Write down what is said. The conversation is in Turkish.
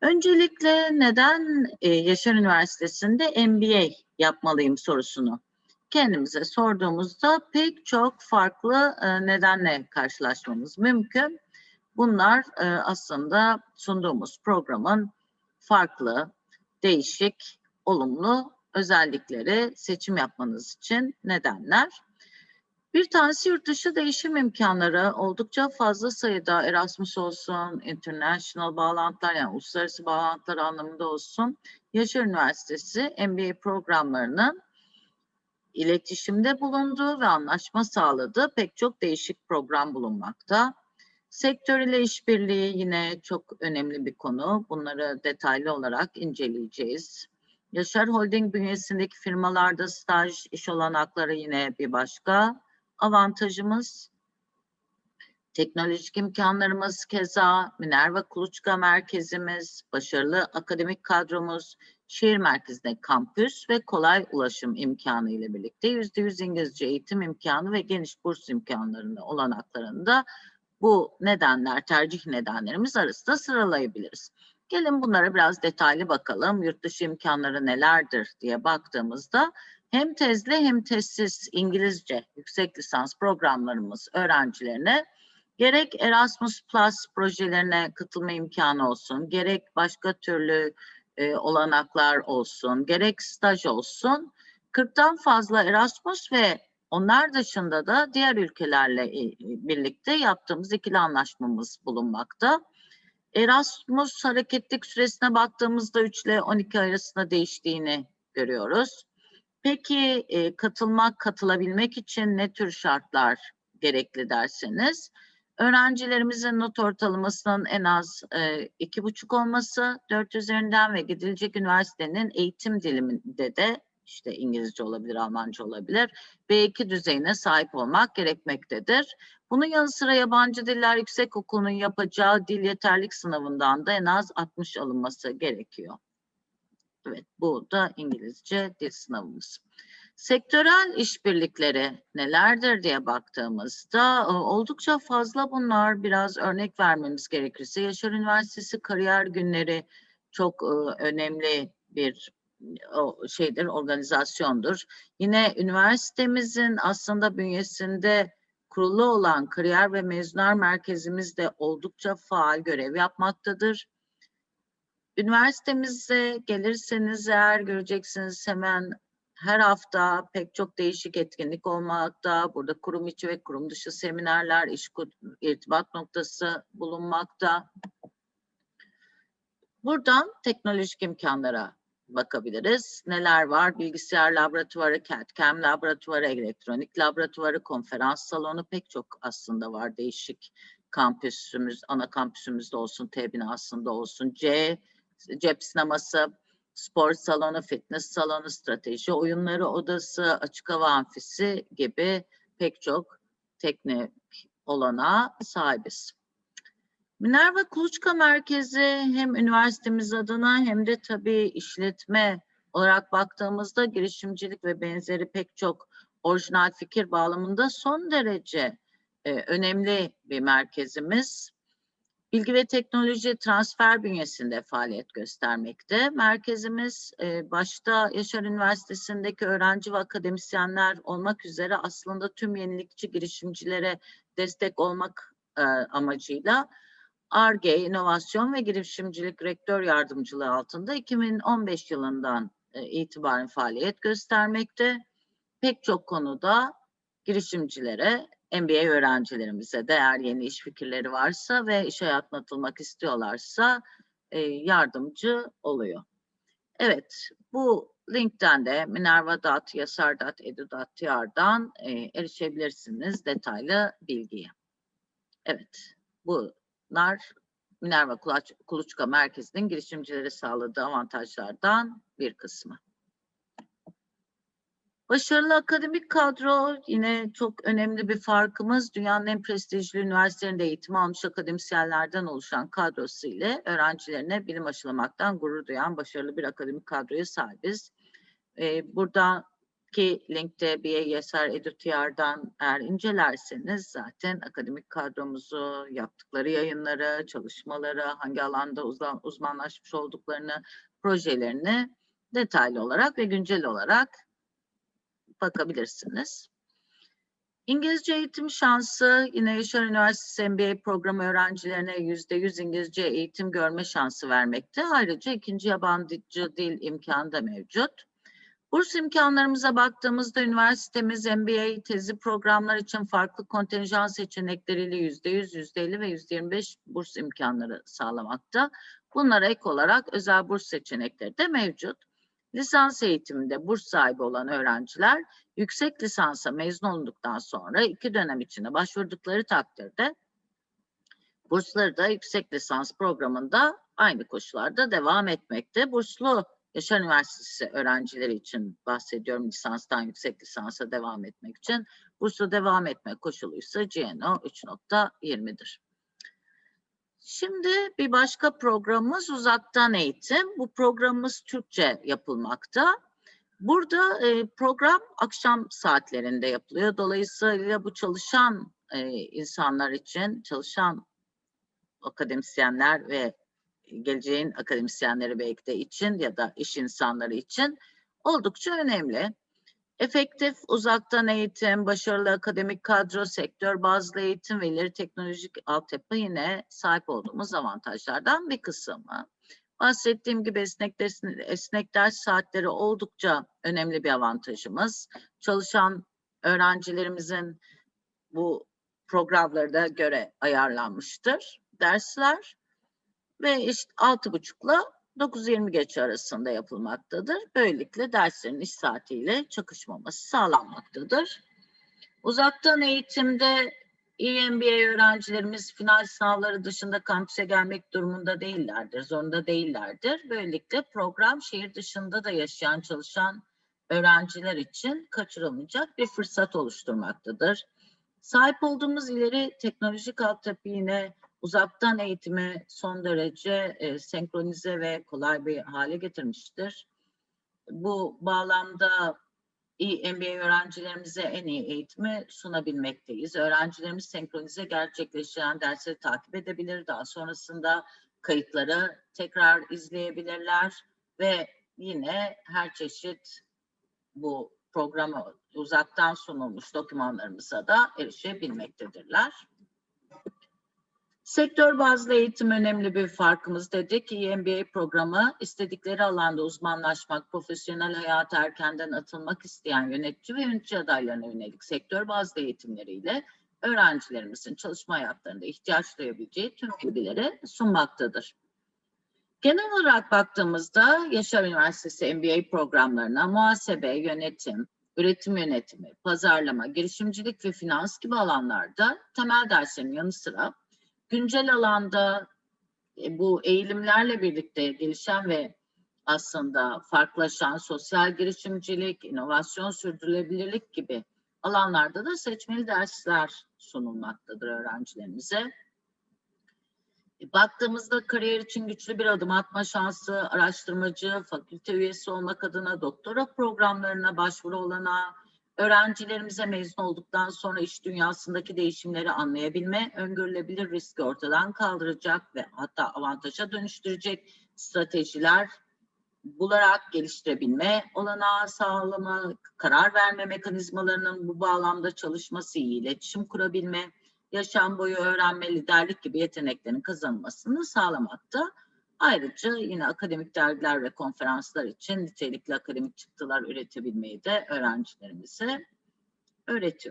Öncelikle neden e, Yaşar Üniversitesi'nde MBA yapmalıyım sorusunu kendimize sorduğumuzda pek çok farklı e, nedenle karşılaşmamız mümkün. Bunlar e, aslında sunduğumuz programın farklı, değişik, olumlu özellikleri seçim yapmanız için nedenler. Bir tanesi yurt dışı değişim imkanları oldukça fazla sayıda Erasmus olsun, international bağlantılar yani uluslararası bağlantılar anlamında olsun. Yaşar Üniversitesi MBA programlarının iletişimde bulunduğu ve anlaşma sağladığı pek çok değişik program bulunmakta. Sektör ile işbirliği yine çok önemli bir konu. Bunları detaylı olarak inceleyeceğiz. Yaşar Holding bünyesindeki firmalarda staj, iş olanakları yine bir başka avantajımız. Teknolojik imkanlarımız keza, Minerva Kuluçka merkezimiz, başarılı akademik kadromuz, şehir merkezinde kampüs ve kolay ulaşım imkanı ile birlikte yüzde yüz İngilizce eğitim imkanı ve geniş burs imkanlarında olanaklarında bu nedenler, tercih nedenlerimiz arasında sıralayabiliriz. Gelin bunlara biraz detaylı bakalım. Yurt dışı imkanları nelerdir diye baktığımızda hem tezli hem tezsiz İngilizce yüksek lisans programlarımız öğrencilerine gerek Erasmus Plus projelerine katılma imkanı olsun, gerek başka türlü e, olanaklar olsun, gerek staj olsun 40'tan fazla Erasmus ve onlar dışında da diğer ülkelerle e, birlikte yaptığımız ikili anlaşmamız bulunmakta. Erasmus hareketlik süresine baktığımızda 3 ile 12 arasında değiştiğini görüyoruz. Peki e, katılmak, katılabilmek için ne tür şartlar gerekli derseniz, öğrencilerimizin not ortalamasının en az e, iki buçuk olması, dört üzerinden ve gidilecek üniversitenin eğitim diliminde de işte İngilizce olabilir, Almanca olabilir. B2 düzeyine sahip olmak gerekmektedir. Bunun yanı sıra yabancı diller yüksek okulunun yapacağı dil yeterlik sınavından da en az 60 alınması gerekiyor. Evet, bu da İngilizce dil sınavımız. Sektörel işbirlikleri nelerdir diye baktığımızda e, oldukça fazla bunlar. Biraz örnek vermemiz gerekirse Yaşar Üniversitesi Kariyer Günleri çok e, önemli bir şeydir, organizasyondur. Yine üniversitemizin aslında bünyesinde kurulu olan kariyer ve mezunlar merkezimiz de oldukça faal görev yapmaktadır. Üniversitemize gelirseniz eğer göreceksiniz hemen her hafta pek çok değişik etkinlik olmakta. Burada kurum içi ve kurum dışı seminerler, iş irtibat noktası bulunmakta. Buradan teknolojik imkanlara bakabiliriz. Neler var? Bilgisayar laboratuvarı, CAD-CAM laboratuvarı, elektronik laboratuvarı, konferans salonu pek çok aslında var değişik kampüsümüz, ana kampüsümüzde olsun, T binasında olsun, C, cep sineması, spor salonu, fitness salonu, strateji oyunları odası, açık hava amfisi gibi pek çok teknik olana sahibiz. Minerva Kuluçka Merkezi hem üniversitemiz adına hem de tabii işletme olarak baktığımızda girişimcilik ve benzeri pek çok orijinal fikir bağlamında son derece e, önemli bir merkezimiz. Bilgi ve teknoloji transfer bünyesinde faaliyet göstermekte. Merkezimiz e, başta Yaşar Üniversitesi'ndeki öğrenci ve akademisyenler olmak üzere aslında tüm yenilikçi girişimcilere destek olmak e, amacıyla ARGE, İnovasyon ve Girişimcilik Rektör Yardımcılığı altında 2015 yılından e, itibaren faaliyet göstermekte. Pek çok konuda girişimcilere, MBA öğrencilerimize de eğer yeni iş fikirleri varsa ve iş hayatına atılmak istiyorlarsa e, yardımcı oluyor. Evet, bu linkten de minerva.yasar.edu.tr'dan e, erişebilirsiniz detaylı bilgiye. Evet, bu Bunlar Minerva Kuluçka Merkezi'nin girişimcilere sağladığı avantajlardan bir kısmı. Başarılı akademik kadro yine çok önemli bir farkımız. Dünyanın en prestijli üniversitelerinde eğitim almış akademisyenlerden oluşan kadrosu ile öğrencilerine bilim aşılamaktan gurur duyan başarılı bir akademik kadroya sahibiz. Ee, burada ki linkte BASR EduTR'dan eğer incelerseniz zaten akademik kadromuzu, yaptıkları yayınları, çalışmaları, hangi alanda uzman, uzmanlaşmış olduklarını, projelerini detaylı olarak ve güncel olarak bakabilirsiniz. İngilizce eğitim şansı yine Yaşar Üniversitesi MBA programı öğrencilerine %100 İngilizce eğitim görme şansı vermekte. Ayrıca ikinci yabancı dil imkanı da mevcut. Burs imkanlarımıza baktığımızda üniversitemiz MBA tezi programlar için farklı kontenjan seçenekleriyle %100, %50 ve %25 burs imkanları sağlamakta. Bunlara ek olarak özel burs seçenekleri de mevcut. Lisans eğitiminde burs sahibi olan öğrenciler yüksek lisansa mezun olduktan sonra iki dönem içinde başvurdukları takdirde bursları da yüksek lisans programında aynı koşullarda devam etmekte. Burslu Yaşar Üniversitesi öğrencileri için bahsediyorum lisanstan yüksek lisansa devam etmek için. Burslu devam etme koşuluysa GNO 3.20'dir. Şimdi bir başka programımız uzaktan eğitim. Bu programımız Türkçe yapılmakta. Burada e, program akşam saatlerinde yapılıyor. Dolayısıyla bu çalışan e, insanlar için, çalışan akademisyenler ve geleceğin akademisyenleri belki de için ya da iş insanları için oldukça önemli. Efektif uzaktan eğitim, başarılı akademik kadro, sektör bazlı eğitim ve ileri teknolojik altyapı yine sahip olduğumuz avantajlardan bir kısmı. Bahsettiğim gibi esnek ders, esnek ders saatleri oldukça önemli bir avantajımız. Çalışan öğrencilerimizin bu programları da göre ayarlanmıştır dersler ve işte altı buçukla 9.20 geç arasında yapılmaktadır. Böylelikle derslerin iş saatiyle çakışmaması sağlanmaktadır. Uzaktan eğitimde EMBA öğrencilerimiz final sınavları dışında kampüse gelmek durumunda değillerdir, zorunda değillerdir. Böylelikle program şehir dışında da yaşayan, çalışan öğrenciler için kaçırılmayacak bir fırsat oluşturmaktadır. Sahip olduğumuz ileri teknolojik altyapı yine uzaktan eğitimi son derece e, senkronize ve kolay bir hale getirmiştir. Bu bağlamda iyi MBA öğrencilerimize en iyi eğitimi sunabilmekteyiz. Öğrencilerimiz senkronize gerçekleşen dersleri takip edebilir. Daha sonrasında kayıtları tekrar izleyebilirler ve yine her çeşit bu programı uzaktan sunulmuş dokümanlarımıza da erişebilmektedirler. Sektör bazlı eğitim önemli bir farkımız dedik. EMBA programı istedikleri alanda uzmanlaşmak, profesyonel hayata erkenden atılmak isteyen yönetici ve yönetici adaylarına yönelik sektör bazlı eğitimleriyle öğrencilerimizin çalışma hayatlarında ihtiyaç duyabileceği tüm bilgileri sunmaktadır. Genel olarak baktığımızda Yaşar Üniversitesi MBA programlarına muhasebe, yönetim, üretim yönetimi, pazarlama, girişimcilik ve finans gibi alanlarda temel derslerin yanı sıra güncel alanda e, bu eğilimlerle birlikte gelişen ve aslında farklılaşan sosyal girişimcilik, inovasyon, sürdürülebilirlik gibi alanlarda da seçmeli dersler sunulmaktadır öğrencilerimize. E, baktığımızda kariyer için güçlü bir adım atma şansı, araştırmacı, fakülte üyesi olmak adına doktora programlarına başvuru olana, öğrencilerimize mezun olduktan sonra iş dünyasındaki değişimleri anlayabilme, öngörülebilir riski ortadan kaldıracak ve hatta avantaja dönüştürecek stratejiler bularak geliştirebilme olanağı sağlama, karar verme mekanizmalarının bu bağlamda çalışması, iyi iletişim kurabilme, yaşam boyu öğrenme, liderlik gibi yeteneklerin kazanılmasını sağlamakta. Ayrıca yine akademik dergiler ve konferanslar için nitelikli akademik çıktılar üretebilmeyi de öğrencilerimize öğretiyor.